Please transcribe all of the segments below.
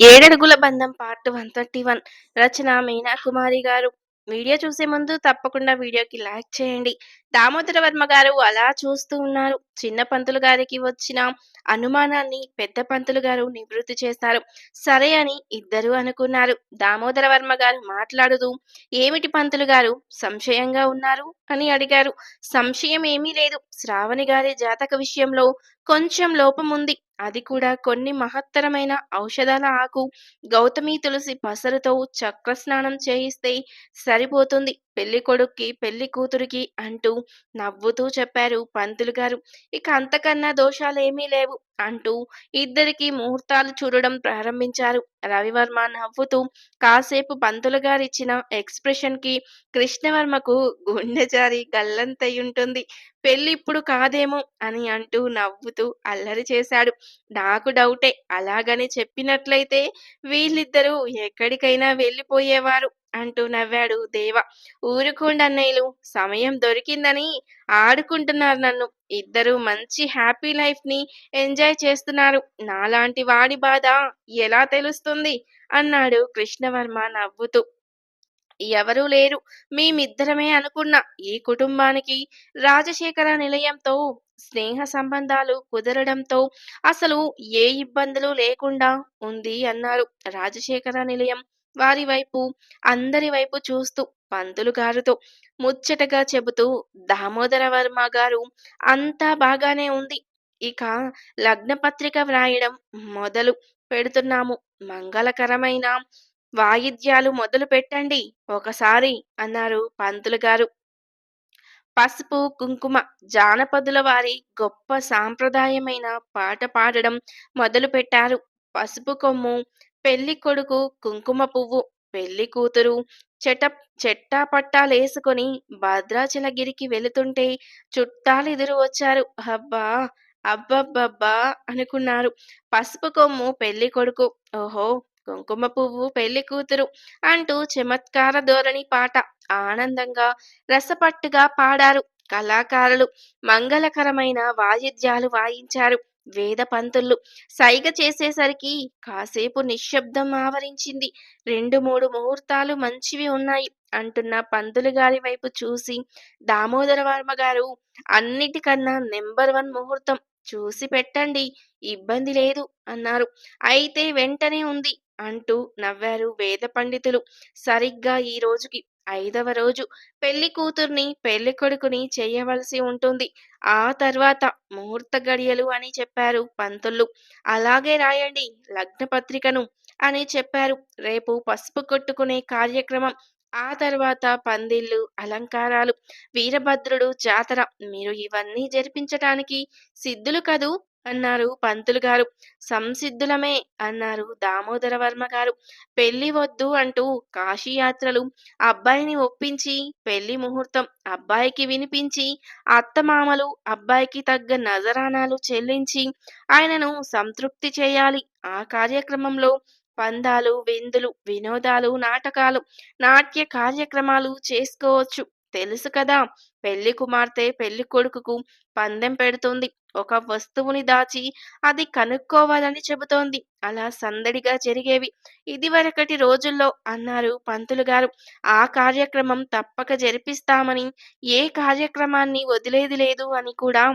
ఏడడుగుల బంధం part one thirty one రచన మీనా కుమారి గారు. Video చూసే ముందు తప్పకుండా వీడియోకి లైక్ చేయండి. దామోదర వర్మ గారు అలా చూస్తూ ఉన్నారు. చిన్న పంతులు గారికి వచ్చిన అనుమానాన్ని పెద్ద పంతులు గారు నివృత్తి చేశారు. సరే అని ఇద్దరు అనుకున్నారు. దామోదర వర్మ గారు మాట్లాడుతూ ఏమిటి పంతులు గారు? సంశయంగా ఉన్నారు? అని అడిగారు. సంశయం ఏమీ లేదు. శ్రావణి గారి జాతక విషయంలో కొంచెం లోపం ఉంది. అది కూడా కొన్ని మహత్తరమైన ఔషధాల ఆకు. గౌతమి తులసి పసరుతో చక్ర స్నానం చేయిస్తే సరిపోతుంది. పెళ్ళి కొడుక్కి పెళ్ళి కూతురికి అంటూ నవ్వుతూ చెప్పారు పంతులు గారు. ఇక అంతకన్నా దోషాలేమీ లేవు. అంటూ ఇద్దరికి ముహూర్తాలు చూడడం ప్రారంభించారు. రవివర్మ నవ్వుతూ కాసేపు పంతులు గారిచ్చిన ఎక్స్ప్రెషన్కి కృష్ణవర్మకు గుండెజారి గల్లంతయ్యుంటుంది. పెళ్ళి ఇప్పుడు కాదేమో అని అంటూ నవ్వుతూ అల్లరి చేశాడు. నాకు డౌటే అలాగని చెప్పినట్లయితే వీళ్ళిద్దరూ ఎక్కడికైనా వెళ్ళిపోయేవారు. అంటూ నవ్వాడు దేవ. ఊరుకోండన్నయ్యలు సమయం దొరికిందని ఆడుకుంటున్నారు నన్ను. ఇద్దరు మంచి హ్యాపీ లైఫ్ని ఎంజాయ్ చేస్తున్నారు. నాలాంటి వాడి బాధ ఎలా తెలుస్తుంది? అన్నాడు కృష్ణవర్మ నవ్వుతూ. ఎవరూ లేరు. మేమిద్దరమే అనుకున్న ఈ కుటుంబానికి రాజశేఖర నిలయంతో స్నేహ సంబంధాలు కుదరడంతో అసలు ఏ ఇబ్బందులు లేకుండా ఉంది అన్నారు రాజశేఖర నిలయం. వారి వైపు అందరి వైపు చూస్తూ పంతులు గారితో ముచ్చటగా చెబుతూ దామోదర వర్మ గారు అంతా బాగానే ఉంది. ఇక లగ్న పత్రిక వ్రాయడం మొదలు పెడుతున్నాము. మంగళకరమైన వాయిద్యాలు మొదలు పెట్టండి ఒకసారి అన్నారు పంతులు గారు. పసుపు కుంకుమ జానపదుల వారి గొప్ప సాంప్రదాయమైన పాట పాడడం మొదలు పెట్టారు పసుపు కొమ్ము పెళ్ళి కొడుకు కుంకుమ పువ్వు పెళ్ళి కూతురు చెట చెట్టా పట్టాలేసుకొని భద్రాచలగిరికి వెళుతుంటే చుట్టాలు ఎదురు వచ్చారు. అబ్బా అబ్బబ్బబ్బా అనుకున్నారు. పసుపు కొమ్ము పెళ్ళి కొడుకు. ఓహో కుంకుమ పువ్వు పెళ్ళి కూతురు అంటూ చమత్కార ధోరణి పాట ఆనందంగా రసపట్టుగా పాడారు. కళాకారులు మంగళకరమైన వాయిద్యాలు వాయించారు. వేద పంతులు సైగ చేసేసరికి కాసేపు నిశ్శబ్దం ఆవరించింది. రెండు మూడు ముహూర్తాలు మంచివి ఉన్నాయి అంటున్న పంతులు గారి వైపు చూసి దామోదర వర్మ గారు అన్నిటికన్నా నెంబర్ వన్ ముహూర్తం చూసి పెట్టండి ఇబ్బంది లేదు అన్నారు. అయితే వెంటనే ఉంది అంటూ నవ్వారు వేద పండితులు. సరిగ్గా ఈ రోజుకి ఐదవ రోజు పెళ్ళి కూతుర్ని పెళ్ళి కొడుకుని చేయవలసి ఉంటుంది. ఆ తర్వాత ముహూర్త గడియలు అని చెప్పారు పంతులు. అలాగే రాయండి లగ్న పత్రికను అని చెప్పారు. రేపు పసుపు కొట్టుకునే కార్యక్రమం. ఆ తర్వాత పందిళ్ళు అలంకారాలు వీరభద్రుడు జాతర. మీరు ఇవన్నీ జరిపించటానికి సిద్ధులు కదూ? అన్నారు. పంతులు గారు సంసిద్ధులమే అన్నారు దామోదర వర్మ గారు. పెళ్ళి వద్దు అంటూ కాశీయాత్రలు అబ్బాయిని ఒప్పించి పెళ్ళి ముహూర్తం అబ్బాయికి వినిపించి అత్తమామలు అబ్బాయికి తగ్గ నజరానాలు చెల్లించి ఆయనను సంతృప్తి చేయాలి. ఆ కార్యక్రమంలో పందాలు విందులు వినోదాలు నాటకాలు నాట్య కార్యక్రమాలు చేసుకోవచ్చు. తెలుసు కదా పెళ్ళి కుమార్తె పెళ్ళి కొడుకుకు పందెం పెడుతుంది. ఒక వస్తువుని దాచి అది కనుక్కోవాలని చెబుతోంది. అలా సందడిగా జరిగేవి. ఇదివరకటి రోజుల్లో అన్నారు పంతులు గారు. ఆ కార్యక్రమం తప్పక జరిపిస్తామని ఏ కార్యక్రమాన్ని వదిలేది లేదు అని కూడా.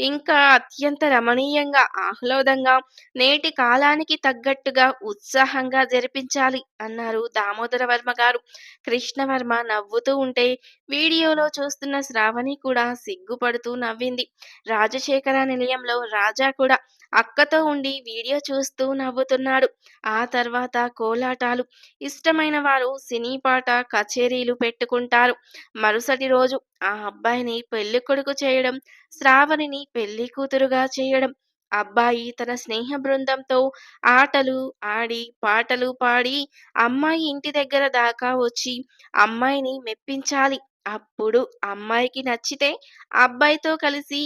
ఇంకా అత్యంత రమణీయంగా ఆహ్లాదంగా నేటి కాలానికి తగ్గట్టుగా ఉత్సాహంగా జరిపించాలి అన్నారు దామోదర వర్మ గారు. కృష్ణవర్మ నవ్వుతూ ఉంటే వీడియోలో చూస్తున్న శ్రావణి కూడా సిగ్గుపడుతూ నవ్వింది. రాజశేఖర నిలయంలో రాజా కూడా అక్కతో ఉండి వీడియో చూస్తూ నవ్వుతున్నాడు. ఆ తర్వాత కోలాటాలు. ఇష్టమైన వారు సినీ పాట కచేరీలు పెట్టుకుంటారు. మరుసటి రోజు ఆ అబ్బాయిని పెళ్ళి కొడుకు చేయడం శ్రావణిని పెళ్ళి కూతురుగా చేయడం. అబ్బాయి తన స్నేహ బృందంతో ఆటలు ఆడి పాటలు పాడి అమ్మాయి ఇంటి దగ్గర దాకా వచ్చి అమ్మాయిని మెప్పించాలి. అప్పుడు అమ్మాయికి నచ్చితే అబ్బాయితో కలిసి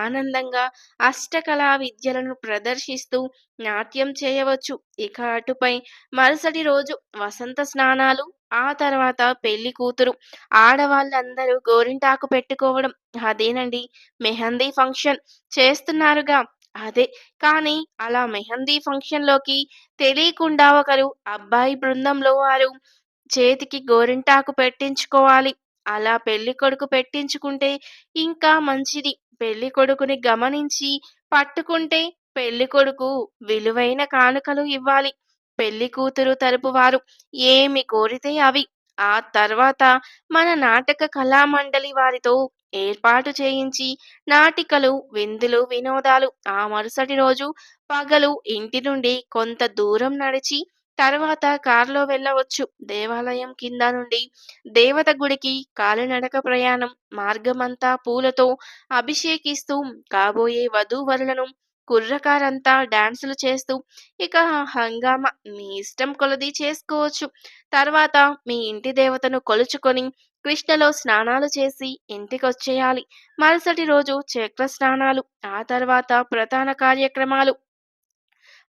ఆనందంగా అష్టకళా విద్యలను ప్రదర్శిస్తూ నాట్యం చేయవచ్చు ఇక అటుపై మరుసటి రోజు వసంత స్నానాలు ఆ తర్వాత పెళ్ళి కూతురు ఆడవాళ్ళందరూ గోరింటాకు పెట్టుకోవడం అదేనండి మెహందీ ఫంక్షన్ చేస్తున్నారుగా అదే. కానీ అలా మెహందీ ఫంక్షన్‌లోకి తెలియకుండా ఒకరు అబ్బాయి బృందంలో వారు చేతికి గోరింటాకు పెట్టించుకోవాలి. అలా పెళ్ళికొడుకు పెట్టించుకుంటే ఇంకా మంచిది. పెళ్ళికొడుకుని గమనించి పట్టుకుంటే పెళ్ళికొడుకు విలువైన కానుకలు ఇవ్వాలి. పెళ్ళికూతురు తరపు వారు ఏమి కోరితే అవి. ఆ తర్వాత మన నాటక కళామండలి వారితో ఏర్పాటు చేయించి నాటికలు, విందులు, వినోదాలు. ఆ మరుసటి రోజు పగలు ఇంటి నుండి కొంత దూరం నడిచి తర్వాత కారులో వెళ్ళవచ్చు. దేవాలయం కింద నుండి దేవత గుడికి కాలినడక ప్రయాణం. మార్గమంతా పూలతో అభిషేకిస్తూ కాబోయే వధూవరులను కుర్రకారంతా డాన్సులు చేస్తూ ఇక హంగామా మీ ఇష్టం కొలది చేసుకోవచ్చు. తర్వాత మీ ఇంటి దేవతను కొలుచుకొని కృష్ణలో స్నానాలు చేసి ఇంటికొచ్చేయాలి. మరుసటి రోజు చక్ర స్నానాలు. ఆ తర్వాత ప్రధాన కార్యక్రమాలు.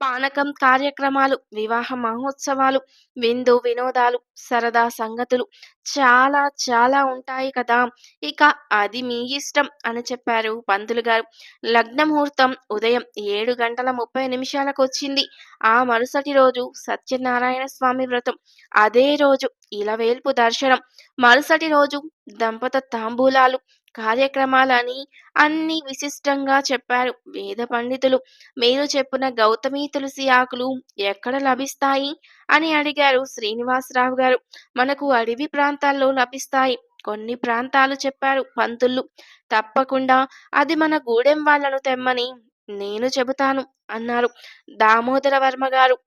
పానకం కార్యక్రమాలు, వివాహ మహోత్సవాలు, విందు వినోదాలు, సరదా సంగతులు చాలా చాలా ఉంటాయి కదా! ఇక అది మీ ఇష్టం అని చెప్పారు పంతులు గారు. లగ్న ముహూర్తం ఉదయం ఏడు గంటల ముప్పై నిమిషాలకు వచ్చింది ఆ మరుసటి రోజు సత్యనారాయణ స్వామి వ్రతం. అదే రోజు ఇలవేల్పు దర్శనం. మరుసటి రోజు దంపత తాంబూలాలు కార్యక్రమాలని అన్ని విశిష్టంగా చెప్పారు వేద పండితులు. మీరు చెప్పిన గౌతమి తులసి ఆకులు ఎక్కడ లభిస్తాయి? అని అడిగారు శ్రీనివాసరావు గారు. మనకు అడవి ప్రాంతాల్లో లభిస్తాయి. కొన్ని ప్రాంతాలు చెప్పారు పంతులు. తప్పకుండా అది మన గూడెం వాళ్ళను తెమ్మని నేను చెబుతాను అన్నారు దామోదర వర్మ గారు.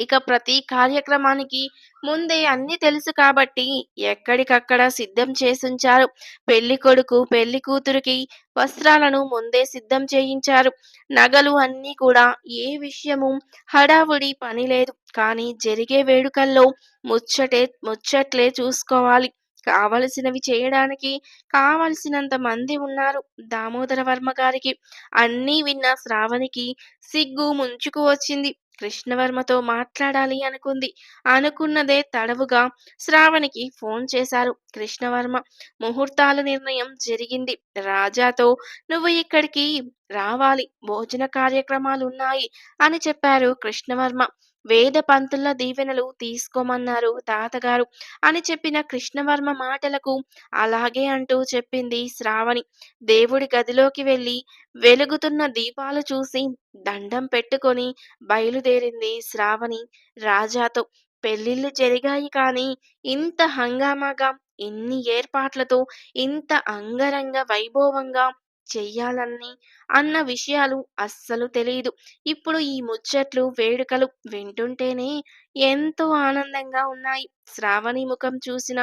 ఇక ప్రతి కార్యక్రమానికి ముందే అన్ని తెలుసు కాబట్టి ఎక్కడికక్కడ సిద్ధం చేసుంచారు. పెళ్ళికొడుకు, పెళ్ళికూతురికి వస్త్రాలను ముందే సిద్ధం చేయించారు. నగలు అన్నీ కూడా ఏ విషయము హడావుడి పని లేదు కానీ జరిగే వేడుకల్లో ముచ్చటే ముచ్చట్లే చూసుకోవాలి. కావలసినవి చేయడానికి కావలసినంత మంది ఉన్నారు దామోదర వర్మ గారికి. అన్నీ విన్న శ్రావణికి సిగ్గు ముంచుకు వచ్చింది. కృష్ణవర్మతో మాట్లాడాలి అనుకుంది. అనుకున్నదే తడవుగా శ్రావణికి ఫోన్ చేశారు కృష్ణవర్మ. ముహూర్తాల నిర్ణయం జరిగింది. రాజాతో నువ్వు ఇక్కడికి రావాలి. భోజన కార్యక్రమాలున్నాయి అని చెప్పారు కృష్ణవర్మ. వేద పంతుల దీవెనలు తీసుకోమన్నారు తాతగారు అని చెప్పిన కృష్ణవర్మ మాటలకు అలాగే అంటూ చెప్పింది శ్రావణి. దేవుడి గదిలోకి వెళ్ళి వెలుగుతున్న దీపాలు చూసి దండం పెట్టుకొని బయలుదేరింది శ్రావణి రాజాతో. పెళ్ళిళ్ళు జరిగాయి కానీ ఇంత హంగామాగా, ఇన్ని ఏర్పాట్లతో, ఇంత అంగరంగ వైభవంగా చెయ్యాలని అన్న విషయాలు అస్సలు తెలియదు ఇప్పుడు ఈ ముచ్చట్లు, వేడుకలు వింటుంటేనే ఎంతో ఆనందంగా ఉన్నాయి. శ్రావణి ముఖం చూసిన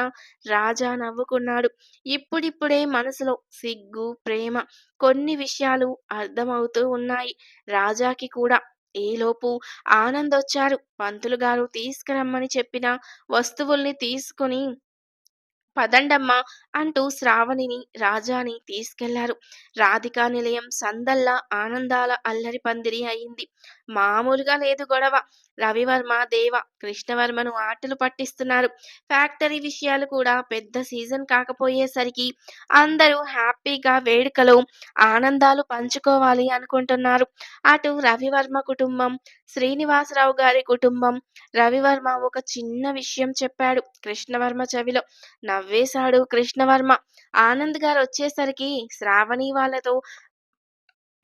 రాజా నవ్వుకున్నాడు. ఇప్పుడిప్పుడే మనసులో సిగ్గు, ప్రేమ కొన్ని విషయాలు అర్థమవుతూ ఉన్నాయి రాజాకి కూడా. ఈలోపు ఆనందొచ్చారు. పంతులు గారు తీసుకురమ్మని చెప్పిన వస్తువుల్ని తీసుకొని పదండమ్మా అంటూ శ్రావణిని, రాజాని తీసుకెళ్ళారు. రాధికా నిలయం సందల్లా ఆనందాల అల్లరి పందిరి అయింది. మామూలుగా లేదు గొడవ. రవివర్మ, దేవ కృష్ణవర్మను ఆటలు పట్టిస్తున్నారు. ఫ్యాక్టరీ విషయాలు కూడా పెద్ద సీజన్ కాకపోయేసరికి అందరూ హ్యాపీగా వేడుకలో ఆనందాలు పంచుకోవాలి అనుకుంటున్నారు. అటు రవివర్మ కుటుంబం, శ్రీనివాసరావు గారి కుటుంబం. రవివర్మ ఒక చిన్న విషయం చెప్పాడు కృష్ణవర్మ చెవిలో. నవ్వేశాడు కృష్ణవర్మ. ఆనంద్ గారు వచ్చేసరికి శ్రావణి వాళ్ళతో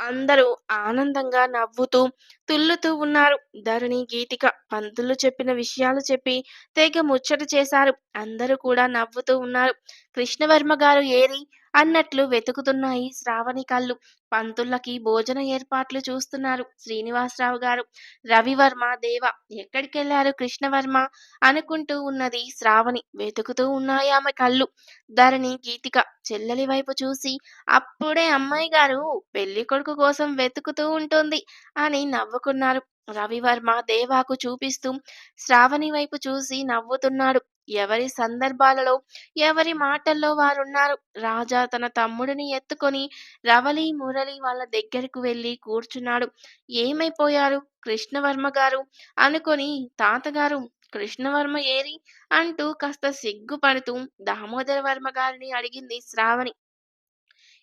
అందరూ ఆనందంగా నవ్వుతూ, తుల్లుతూ ఉన్నారు. ధరణి, గీతిక పంతులు చెప్పిన విషయాలు చెప్పి తెగ ముచ్చట చేశారు. అందరూ కూడా నవ్వుతూ ఉన్నారు. కృష్ణవర్మ గారు ఏరి అన్నట్లు వెతుకుతున్నాయి శ్రావణి కళ్ళు. పంతులకి భోజన ఏర్పాట్లు చూస్తున్నారు శ్రీనివాసరావు గారు. రవివర్మ, దేవ ఎక్కడికెళ్ళారు కృష్ణవర్మ అనుకుంటూ ఉన్నది శ్రావణి. వెతుకుతూ ఉన్నాయి ఆమె కళ్ళు. ధరణి, గీతిక చెల్లెలి వైపు చూసి అప్పుడే అమ్మాయి గారు పెళ్ళి కొడుకు కోసం వెతుకుతూ ఉంటుంది అని నవ్వుకున్నారు. రవివర్మ దేవాకు చూపిస్తూ శ్రావణి వైపు చూసి నవ్వుతున్నాడు. ఎవరి సందర్భాలలో, ఎవరి మాటల్లో వారున్నారు. రాజా తన తమ్ముడిని ఎత్తుకొని రవలి, మురళి వాళ్ళ దగ్గరకు వెళ్ళి కూర్చున్నాడు. ఏమైపోయారు కృష్ణవర్మ గారు అనుకొని తాతగారు కృష్ణవర్మ ఏరి అంటూ కాస్త సిగ్గుపడుతూ దామోదర వర్మ గారిని అడిగింది శ్రావణి.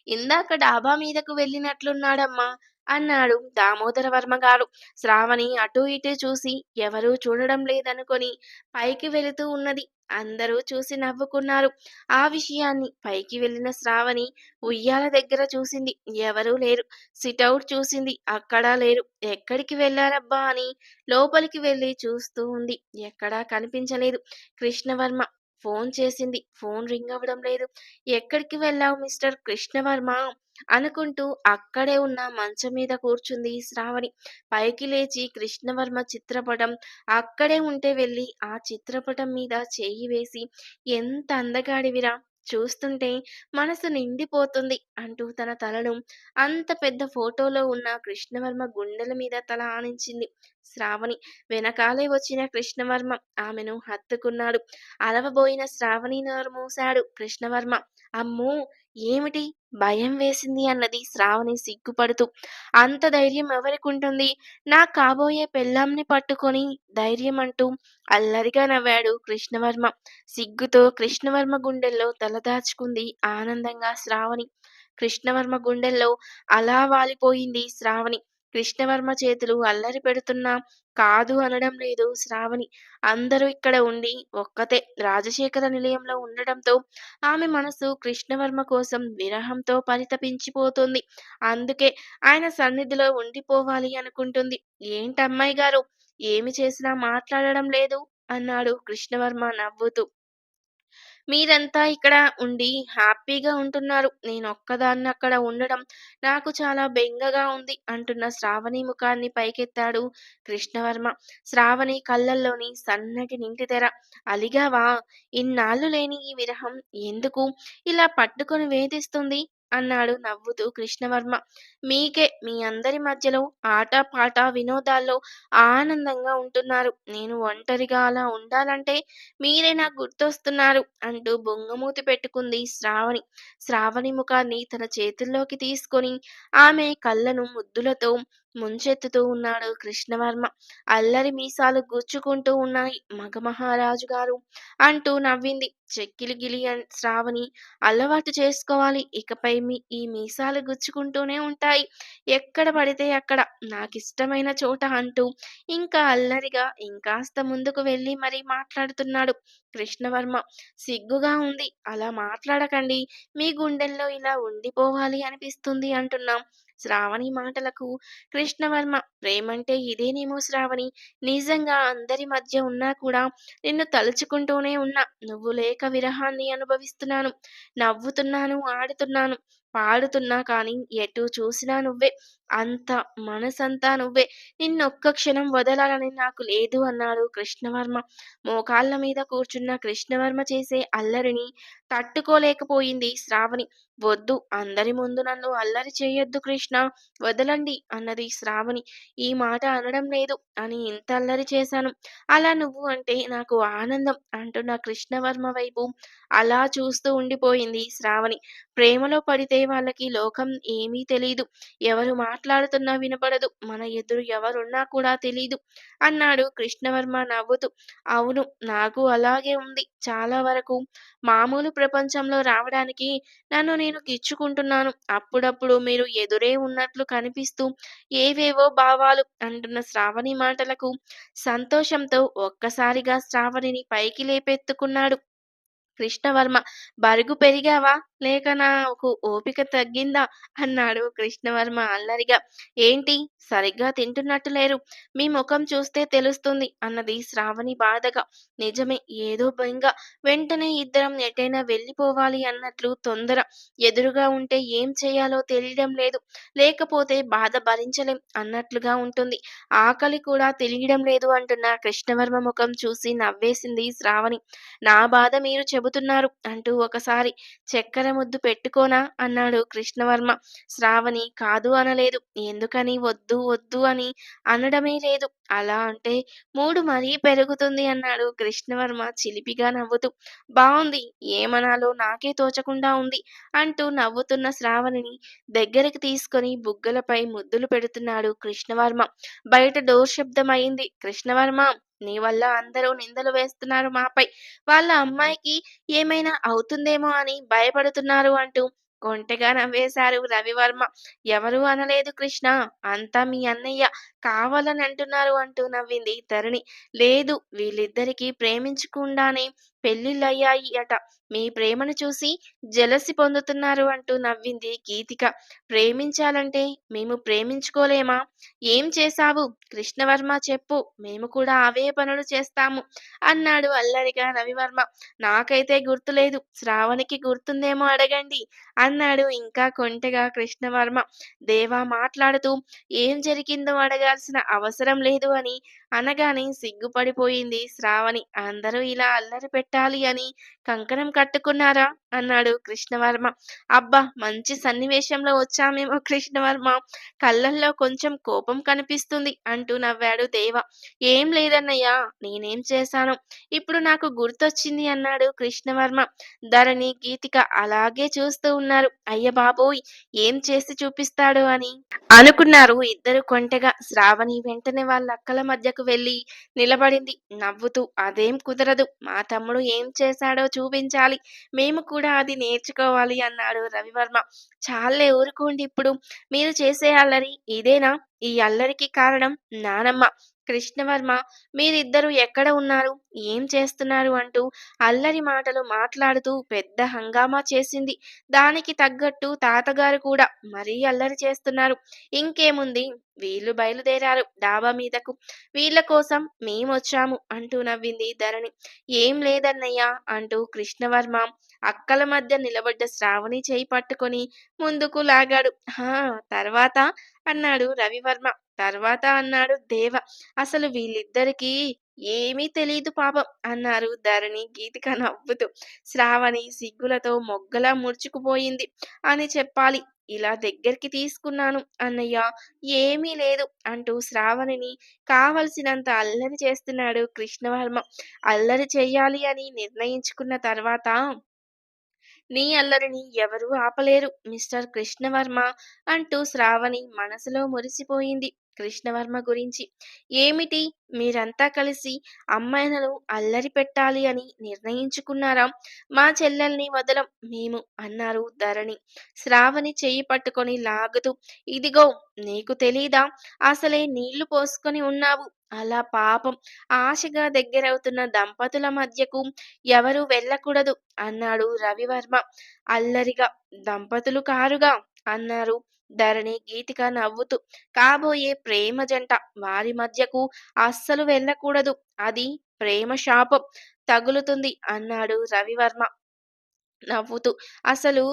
ఇందాక డాబా మీదకు వెళ్ళినట్లున్నాడమ్మా అన్నాడు దామోదర వర్మ గారు. శ్రావణి అటూ ఇటూ చూసి ఎవరూ చూడడం లేదనుకొని పైకి వెళుతూ ఉన్నది. అందరూ చూసి నవ్వుకున్నారు. ఆ విషయాన్ని పైకి వెళ్ళిన శ్రావణి ఉయ్యాల దగ్గర చూసింది. ఎవరూ లేరు. సిటౌట్ చూసింది. అక్కడా లేరు. ఎక్కడికి వెళ్ళారబ్బా అని లోపలికి వెళ్ళి చూస్తూ ఉంది. ఎక్కడా కనిపించలేదు. కృష్ణవర్మ ఫోన్ చేసింది. ఫోన్ రింగ్ అవ్వడం లేదు. ఎక్కడికి వెళ్ళావు మిస్టర్ కృష్ణవర్మ? అనుకుంటూ అక్కడే ఉన్న మంచం మీద కూర్చుంది శ్రావణి. పైకి లేచి కృష్ణవర్మ చిత్రపటం అక్కడే ఉంటే వెళ్ళి ఆ చిత్రపటం మీద చేయి వేసి ఎంత అందగాడివిరా! చూస్తుంటే మనసు నిండిపోతుంది అంటూ తన తలను అంత పెద్ద ఫోటోలో ఉన్న కృష్ణవర్మ గుండెల మీద తల ఆనించింది శ్రావణి. వెనకాలే వచ్చిన కృష్ణవర్మ ఆమెను హత్తుకున్నాడు. అరవబోయిన శ్రావణి నోరు మూశాడు కృష్ణవర్మ. అమ్మో! ఏమిటి? భయం వేసింది అన్నది శ్రావణి సిగ్గుపడుతూ. అంత ధైర్యం ఎవరికుంటుంది? నా కాబోయే పెళ్ళాంని పట్టుకొని ధైర్యం అంటూ అల్లరిగా నవ్వాడు కృష్ణవర్మ. సిగ్గుతో కృష్ణవర్మ గుండెల్లో తలదాచుకుంది ఆనందంగా శ్రావణి. కృష్ణవర్మ గుండెల్లో అలా వాలిపోయింది శ్రావణి. కృష్ణవర్మ చేతులు అల్లరి పెడుతున్నా కాదు అనడం లేదు శ్రావణి. అందరూ ఇక్కడ ఉండి ఒక్కతే రాజశేఖర నిలయంలో ఉండడంతో ఆమె మనసు కృష్ణవర్మ కోసం విరహంతో పరితపించిపోతుంది. అందుకే ఆయన సన్నిధిలో ఉండిపోవాలి అనుకుంటుంది. ఏంటమ్మాయి గారు ఏమి చేసినా మాట్లాడడం లేదు అన్నాడు కృష్ణవర్మ నవ్వుతూ. మీరంతా ఇక్కడ ఉండి హ్యాపీగా ఉంటున్నారు. నేనొక్కదాన్ని అక్కడ ఉండడం నాకు చాలా బెంగగా ఉంది అంటున్న శ్రావణి ముఖాన్ని పైకెత్తాడు కృష్ణవర్మ. శ్రావణి కళ్ళల్లోని సన్నటి నింటి తెర అలిగావా? ఇన్నాళ్ళు లేని ఈ విరహం ఎందుకు ఇలా పట్టుకొని వేధిస్తుంది? అన్నాడు నవ్వుతూ కృష్ణవర్మ. మీకే మీ అందరి మధ్యలో ఆటపాట వినోదాల్లో ఆనందంగా ఉంటున్నారు. నేను ఒంటరిగా అలా ఉండాలంటే మీరే నాకు గుర్తొస్తున్నారు అంటూ బొంగమూతి పెట్టుకుంది శ్రావణి. శ్రావణి ముఖాన్ని తన చేతుల్లోకి తీసుకొని ఆమె కళ్ళను ముద్దులతో ముంచెత్తుతూ ఉన్నాడు కృష్ణవర్మ. అల్లరి మీసాలు గుచ్చుకుంటూ ఉన్నాయి మగమహారాజు గారు అంటూ నవ్వింది చెక్కిలి గిలి శ్రావణి. అలవాటు చేసుకోవాలి. ఇకపై మీ ఈ మీసాలు గుచ్చుకుంటూనే ఉంటాయి. ఎక్కడ పడితే అక్కడ నాకిష్టమైన చోట అంటూ ఇంకా అల్లరిగా ఇంకాస్త ముందుకు వెళ్ళి మరీ మాట్లాడుతున్నాడు కృష్ణవర్మ. సిగ్గుగా ఉంది. అలా మాట్లాడకండి. మీ గుండెల్లో ఇలా ఉండిపోవాలి అనిపిస్తుంది అంటున్నాం. శ్రావణి మాటలకు కృష్ణవర్మ ప్రేమంటే ఇదేనేమో శ్రావణి. నిజంగా అందరి మధ్య ఉన్నా కూడా నిన్ను తలుచుకుంటూనే ఉన్నా. నువ్వు లేక విరహాన్ని అనుభవిస్తున్నాను. నవ్వుతున్నాను, ఆడుతున్నాను, పాడుతున్నా కానీ ఎటు చూసినా నువ్వే. అంతా మనసంతా నువ్వే. నిన్నొక్క క్షణం వదలాలని నాకు లేదు అన్నాడు కృష్ణవర్మ. మోకాళ్ళ మీద కూర్చున్న కృష్ణవర్మ చేసే అల్లరిని తట్టుకోలేకపోయింది శ్రావణి. వద్దు అందరి ముందు నన్ను అల్లరి చేయొద్దు కృష్ణ. వదలండి అన్నది శ్రావణి. ఈ మాట అనడం లేదు అని ఇంత అల్లరి చేశాను. అలా నువ్వు అంటే నాకు ఆనందం అంటున్న కృష్ణవర్మ వైపు అలా చూస్తూ ఉండిపోయింది శ్రావణి. ప్రేమలో పడితే వాళ్ళకి లోకం ఏమీ తెలియదు ఎవరు మాట్లాడుతున్నా వినపడదు. మన ఎదురు ఎవరున్నా కూడా తెలీదు అన్నాడు కృష్ణవర్మ నవ్వుతూ. అవును నాకు అలాగే ఉంది చాలా వరకు. మామూలు ప్రపంచంలో రావడానికి నన్ను నేను గిచ్చుకుంటున్నాను. అప్పుడప్పుడు మీరు ఎదురే ఉన్నట్లు కనిపిస్తూ ఏవేవో భావాలు అంటున్న శ్రావణి మాటలకు సంతోషంతో ఒక్కసారిగా శ్రావణిని పైకి లేపెత్తుకున్నాడు కృష్ణవర్మ. బరుగు పెరిగావా? లేక నాకు ఓపిక తగ్గిందా? అన్నాడు కృష్ణవర్మ అల్లరిగా. ఏంటి? సరిగ్గా తింటున్నట్టు లేరు. మీ ముఖం చూస్తే తెలుస్తుంది అన్నది శ్రావణి బాధగా. నిజమే ఏదో భయంగా వెంటనే ఇద్దరం ఎటైనా వెళ్ళిపోవాలి అన్నట్లు తొందర. ఎదురుగా ఉంటే ఏం చేయాలో తెలియడం లేదు. లేకపోతే బాధ భరించలేం అన్నట్లుగా ఉంటుంది. ఆకలి కూడా తెలియడం లేదు అంటున్న కృష్ణవర్మ ముఖం చూసి నవ్వేసింది శ్రావణి. నా బాధ మీరు చెబుతున్నారు అంటూ ఒకసారి చక్కెర ముద్దు పెట్టుకోనా? అన్నాడు కృష్ణవర్మ. శ్రావణి కాదు అనలేదు. ఎందుకని వద్దు వద్దు అని అనడమే లేదు. అలా అంటే మూడు మరీ పెరుగుతుంది అన్నాడు కృష్ణవర్మ చిలిపిగా నవ్వుతూ. బాగుంది ఏమనాలో నాకే తోచకుండా ఉంది అంటూ నవ్వుతున్న శ్రావణిని దగ్గరికి తీసుకొని బుగ్గలపై ముద్దులు పెడుతున్నాడు కృష్ణవర్మ. బయట డోర్ శబ్దం అయింది. కృష్ణవర్మ నీ వల్ల అందరూ నిందలు వేస్తున్నారు మాపై. వాళ్ళ అమ్మాయికి ఏమైనా అవుతుందేమో అని భయపడుతున్నారు అంటూ కొంటెగా నవ్వేశారు రవివర్మ. ఎవరు అనలేదు కృష్ణ. అంతా మీ అన్నయ్య కావాలని అంటున్నారు అంటూ నవ్వింది తరుణి లేదు వీళ్ళిద్దరికీ ప్రేమించకుండానే పెళ్ళిళ్ళయ్యాయి అట. మీ ప్రేమను చూసి జలసి పొందుతున్నారు అంటూ నవ్వింది గీతిక. ప్రేమించాలంటే మేము ప్రేమించుకోలేమా? ఏం చేశావు? కృష్ణవర్మ చెప్పు. మేము కూడా అవే పనులు చేస్తాము అన్నాడు అల్లరిగా రవివర్మ. నాకైతే గుర్తులేదు. శ్రావణికి గుర్తుందేమో అడగండి అన్నాడు ఇంకా కొంటెగా కృష్ణవర్మ. దేవా మాట్లాడుతూ ఏం జరిగిందో అడగాల్సిన అవసరం లేదు అని అనగానే సిగ్గుపడిపోయింది శ్రావణి. అందరూ ఇలా అల్లరి కట్టాలి అని కంకణం కట్టుకున్నారా? అన్నాడు కృష్ణవర్మ. అబ్బా! మంచి సన్నివేశంలో వచ్చామేమో కృష్ణవర్మ. కళ్ళల్లో కొంచెం కోపం కనిపిస్తుంది అంటూ నవ్వాడు దేవ. ఏం లేదన్నయ్యా నేనేం చేశాను? ఇప్పుడు నాకు గుర్తొచ్చింది అన్నాడు కృష్ణవర్మ. ధరణి, గీతిక అలాగే చూస్తూ ఉన్నారు. అయ్య బాబోయ్! ఏం చేసి చూపిస్తాడు అని అనుకున్నారు ఇద్దరు కొంటెగా. శ్రావణి వెంటనే వాళ్ళ అక్కల మధ్యకు వెళ్ళి నిలబడింది నవ్వుతూ. అదేం కుదరదు. మా తమ్ముడు ఏం చేశాడో చూపించాలి. మేము కూడా అది నేర్చుకోవాలి అన్నాడు రవివర్మ. చాల్లే ఊరుకోండి ఇప్పుడు. మీరు చేసే అల్లరి ఇదేనా? ఈ అల్లరికి కారణం నానమ్మ. కృష్ణవర్మ మీరిద్దరూ ఎక్కడ ఉన్నారు? ఏం చేస్తున్నారు? అంటూ అల్లరి మాటలు మాట్లాడుతూ పెద్ద హంగామా చేసింది. దానికి తగ్గట్టు తాతగారు కూడా మరీ అల్లరి చేస్తున్నారు. ఇంకేముంది? వీళ్ళు బయలుదేరారు డాబా మీదకు. వీళ్ళ కోసం మేమొచ్చాము అంటూ నవ్వింది ధరణి. ఏం లేదన్నయ్యా అంటూ కృష్ణవర్మ అక్కల మధ్య నిలబడ్డ శ్రావణి చేయి పట్టుకొని ముందుకు లాగాడు. హా తర్వాత అన్నాడు రవివర్మ. తర్వాత అన్నాడు దేవ. అసలు వీళ్ళిద్దరికీ ఏమీ తెలియదు పాపం అన్నారు ధరణి గీతిక నవ్వుతూ. శ్రావణి సిగ్గులతో మొగ్గలా ముడుచుకుపోయింది అని చెప్పాలి. ఇలా దగ్గరికి తీసుకున్నాను అన్నయ్య. ఏమీ లేదు అంటూ శ్రావణిని కావలసినంత అల్లరి చేస్తున్నాడు కృష్ణవర్మ. అల్లరి చెయ్యాలి అని నిర్ణయించుకున్న తర్వాత నీ అల్లరిని ఎవరూ ఆపలేరు మిస్టర్ కృష్ణవర్మ అంటూ శ్రావణి మనసులో మురిసిపోయింది కృష్ణవర్మ గురించి. ఏమిటి? మీరంతా కలిసి అమ్మాయిలను అల్లరి పెట్టాలి అని నిర్ణయించుకున్నారా? మా చెల్లెల్ని వదలం మేము అన్నారు ధరణి. శ్రావణి చెయ్యి పట్టుకొని లాగుతూ ఇదిగో నీకు తెలీదా? అసలే నీళ్ళు పోసుకొని ఉన్నావు. అలా పాపం ఆశగా దగ్గరవుతున్న దంపతుల మధ్యకు ఎవరూ వెళ్ళకూడదు అన్నాడు రవివర్మ అల్లరిగా. దంపతులు కారుగా అన్నారు ధరణి గీతిక నవ్వుతూ. కాబోయే ప్రేమ జంట వారి మధ్యకు అస్సలు వెళ్ళకూడదు. అది ప్రేమ శాపం తగులుతుంది అన్నాడు రవివర్మ నవ్వుతూ. అసలు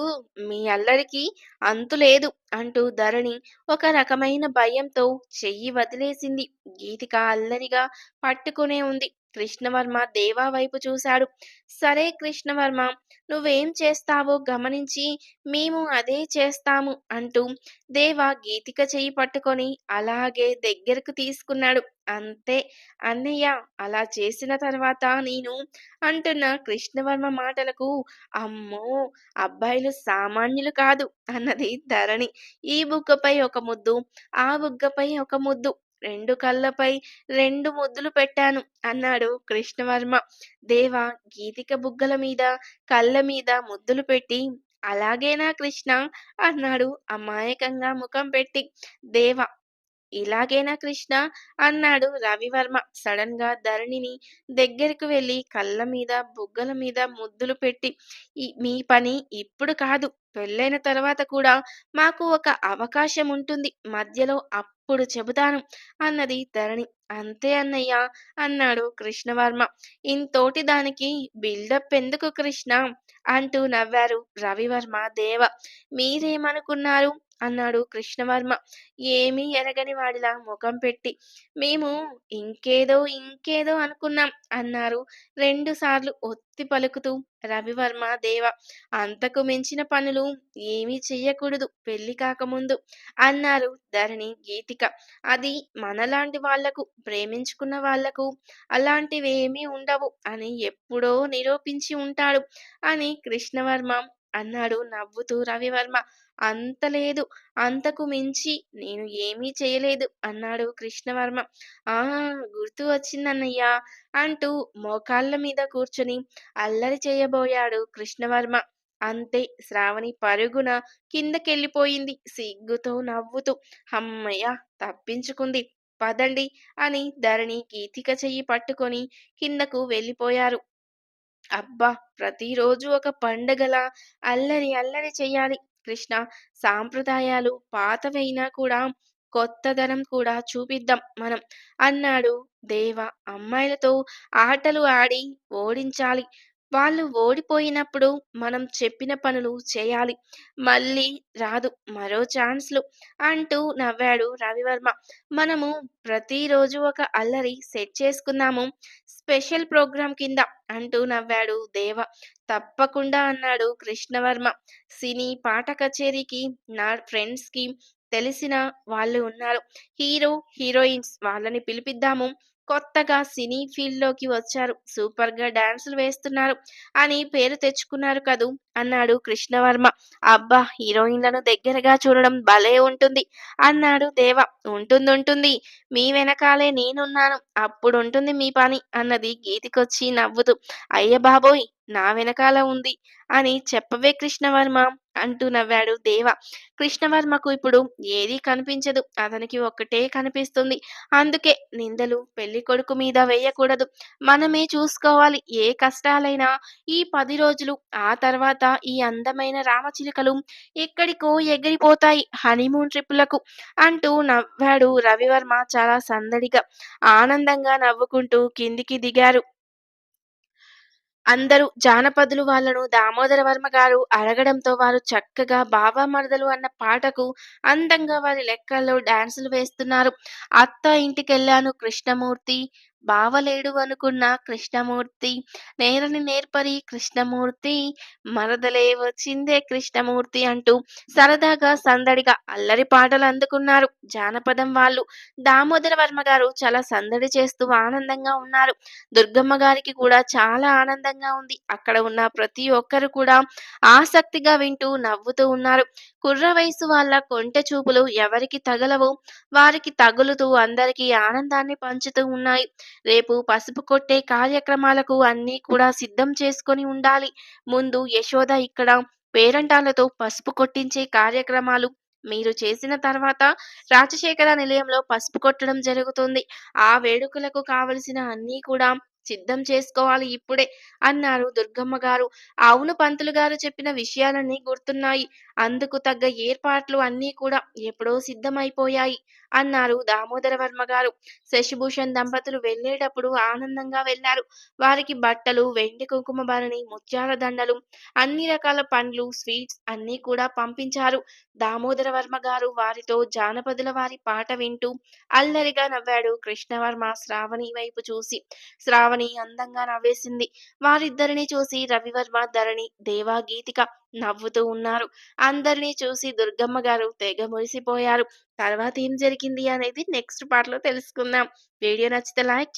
మీ అల్లరికి అంతులేదు అంటూ ధరణి ఒక రకమైన భయంతో చెయ్యి వదిలేసింది. గీతిక అల్లరిగా పట్టుకునే ఉంది. కృష్ణవర్మ దేవా వైపు చూశాడు. సరే కృష్ణవర్మ నువ్వేం చేస్తావో గమనించి మేము అదే చేస్తాము అంటూ దేవా గీతిక చేయి పట్టుకొని అలాగే దగ్గరకు తీసుకున్నాడు. అంతే అన్నయ్య అలా చేసిన తర్వాత నేను అంటున్న కృష్ణవర్మ మాటలకు అమ్మో! అబ్బాయిలు సామాన్యులు కాదు అన్నది ధరణి. ఈ బుగ్గపై ఒక ముద్దు, ఆ బుగ్గపై ఒక ముద్దు, రెండు కళ్ళపై రెండు ముద్దులు పెట్టాను అన్నాడు కృష్ణవర్మ. దేవ గీతిక బుగ్గల మీద, కళ్ళ మీద ముద్దులు పెట్టి అలాగేనా కృష్ణ అన్నాడు అమాయకంగా ముఖం పెట్టి. దేవ ఇలాగేనా కృష్ణ అన్నాడు రవివర్మ. సడన్గా ధరణిని దగ్గరకు వెళ్ళి కళ్ళ మీద బుగ్గల మీద ముద్దులు పెట్టి. మీ పని ఇప్పుడు కాదు. పెళ్ళైన తర్వాత కూడా మాకు ఒక అవకాశం ఉంటుంది. మధ్యలో ఇప్పుడు చెబుతాను. అన్నది ధరణి. అంతే అన్నయ్య అన్నాడు కృష్ణవర్మ. ఇంతోటి దానికి బిల్డప్ ఎందుకు కృష్ణ? అంటూ నవ్వారు రవివర్మ దేవ. మీరేమనుకున్నారు? అన్నాడు కృష్ణవర్మ. ఏమీ ఎరగని వాడిలా ముఖం పెట్టి మేము ఇంకేదో ఇంకేదో అనుకున్నాం అన్నారు రెండు సార్లు ఒత్తి పలుకుతూ రవివర్మ దేవ. అంతకు మించిన పనులు ఏమీ చెయ్యకూడదు పెళ్ళి కాకముందు అన్నారు ధరణి గీతిక. అది మనలాంటి వాళ్ళకు ప్రేమించుకున్న వాళ్ళకు అలాంటివేమీ ఉండవు అని ఎప్పుడో నిరూపించి ఉంటాడు అని కృష్ణవర్మ అన్నాడు నవ్వుతూ రవివర్మ అంత లేదు అంతకు మించి నేను ఏమీ చేయలేదు అన్నాడు కృష్ణవర్మ ఆ గుర్తు వచ్చిందన్నయ్య అంటూ మోకాళ్ళ మీద కూర్చొని అల్లరి చేయబోయాడు కృష్ణవర్మ అంతే శ్రావణి పరుగున కిందకెళ్ళిపోయింది సిగ్గుతో నవ్వుతూ. అమ్మయ్య తప్పించుకుంది. పదండి అని ధరణి గీతిక చెయ్యి పట్టుకొని కిందకు వెళ్ళిపోయారు. అబ్బా! ప్రతిరోజు ఒక పండగలా అల్లరి అల్లరి చెయ్యాలి కృష్ణ. సాంప్రదాయాలు పాతవైనా కూడా కొత్తదనం కూడా చూపిద్దాం మనం అన్నాడు దేవ. అమ్మాయిలతో ఆటలు ఆడి ఓడించాలి. వాళ్ళు ఓడిపోయినప్పుడు మనం చెప్పిన పనులు చేయాలి. మళ్ళీ రాదు మరో ఛాన్స్‌లు అంటూ నవ్వాడు రవివర్మ. మనము ప్రతిరోజు ఒక అల్లరి సెట్ చేసుకుందాము స్పెషల్ ప్రోగ్రాం కింద అంటూ నవ్వాడు దేవ. తప్పకుండా అన్నాడు కృష్ణవర్మ. సినీ పాట కచేరీకి నా ఫ్రెండ్స్‌కి తెలిసిన వాళ్ళు ఉన్నారు. హీరో, హీరోయిన్స్ వాళ్ళని పిలిపిద్దాము. కొత్తగా సినీ ఫీల్డ్‌లోకి వచ్చారు. సూపర్‌గా డాన్సులు వేస్తున్నారు అని పేరు తెచ్చుకున్నారు కదూ అన్నాడు కృష్ణవర్మ. అబ్బా! హీరోయిన్లను దగ్గరగా చూడడం భలే ఉంటుంది అన్నాడు దేవ. ఉంటుందుంటుంది. మీ వెనకాలే నేనున్నాను. అప్పుడుంటుంది మీ పని అన్నది గీతికొచ్చి నవ్వుతూ. అయ్యబాబోయ్! నా వెనకాల ఉంది అని చెప్పవే కృష్ణవర్మ అంటూ నవ్వాడు దేవ. కృష్ణవర్మకు ఇప్పుడు ఏదీ కనిపించదు. అతనికి ఒక్కటే కనిపిస్తుంది. అందుకే నిందలు పెళ్ళి కొడుకు మీద వేయకూడదు మనమే చూసుకోవాలి. ఏ కష్టాలైనా ఈ పది రోజులు. ఆ తర్వాత ఈ అందమైన రామచిలుకలు ఎక్కడికో ఎగిరిపోతాయి హనీమూన్ ట్రిప్పులకు అంటూ నవ్వాడు రవివర్మ చాలా సందడిగా. ఆనందంగా నవ్వుకుంటూ కిందికి దిగారు. అందరూ జానపదులు వాళ్ళను దామోదరవర్మ గారు అడగడంతో వారు చక్కగా బావా మరదలు అన్న పాటకు అందంగా వారి లెక్కల్లో డాన్సులు వేస్తున్నారు. అత్త ఇంటికెళ్ళాను కృష్ణమూర్తి బావలేడు అనుకున్న కృష్ణమూర్తి నేరని నేర్పరి కృష్ణమూర్తి మరదలే వచ్చిందే కృష్ణమూర్తి అంటూ సరదాగా సందడిగా అల్లరి పాటలు అందుకున్నారు జానపదం వాళ్ళు. దామోదరవర్మ గారు చాలా సందడి చేస్తూ ఆనందంగా ఉన్నారు. దుర్గమ్మ గారికి కూడా చాలా ఆనందంగా ఉంది. అక్కడ ఉన్న ప్రతి ఒక్కరు కూడా ఆసక్తిగా వింటూ నవ్వుతూ ఉన్నారు. కుర్ర వయసు వాళ్ళ కొంటె చూపులు ఎవరికి తగలవు వారికి తగులుతూ అందరికీ ఆనందాన్ని పంచుతూ ఉన్నాయి. రేపు పసుపు కొట్టే కార్యక్రమాలకు అన్నీ కూడా సిద్ధం చేసుకొని ఉండాలి. ముందు యశోద ఇక్కడ పేరంటాలతో పసుపు కొట్టించే కార్యక్రమాలు మీరు చేసిన తర్వాత రాజశేఖర నిలయంలో పసుపు కొట్టడం జరుగుతుంది. ఆ వేడుకలకు కావలసిన అన్నీ కూడా సిద్ధం చేసుకోవాలి ఇప్పుడే అన్నారు దుర్గమ్మ గారు. అవును పంతులు గారు చెప్పిన విషయాలన్నీ గుర్తున్నాయి. అందుకు తగ్గ ఏర్పాట్లు అన్నీ కూడా ఎప్పుడో సిద్ధమైపోయాయి అన్నారు దామోదర వర్మ గారు. శశిభూషణ్ దంపతులు వెళ్ళేటప్పుడు ఆనందంగా వెళ్ళారు. వారికి బట్టలు, వెండి కుంకుమ భరణి, ముత్యాల దండలు, అన్ని రకాల పండ్లు, స్వీట్స్ అన్ని కూడా పంపించారు. దామోదర వర్మ గారు వారితో జానపదుల వారి పాట వింటూ అల్లరిగా నవ్వాడు కృష్ణవర్మ శ్రావణి వైపు చూసి. శ్రావణి అందంగా నవ్వేసింది. వారిద్దరిని చూసి రవివర్మ, ధరణి, దేవా గీతిక నవ్వుతూ ఉన్నారు. అందరినీ చూసి దుర్గమ్మ గారు తెగ మురిసిపోయారు. తర్వాత ఏం జరిగింది అనేది నెక్స్ట్ పార్ట్‌లో తెలుసుకుందాం. వీడియో నచ్చితే లైక్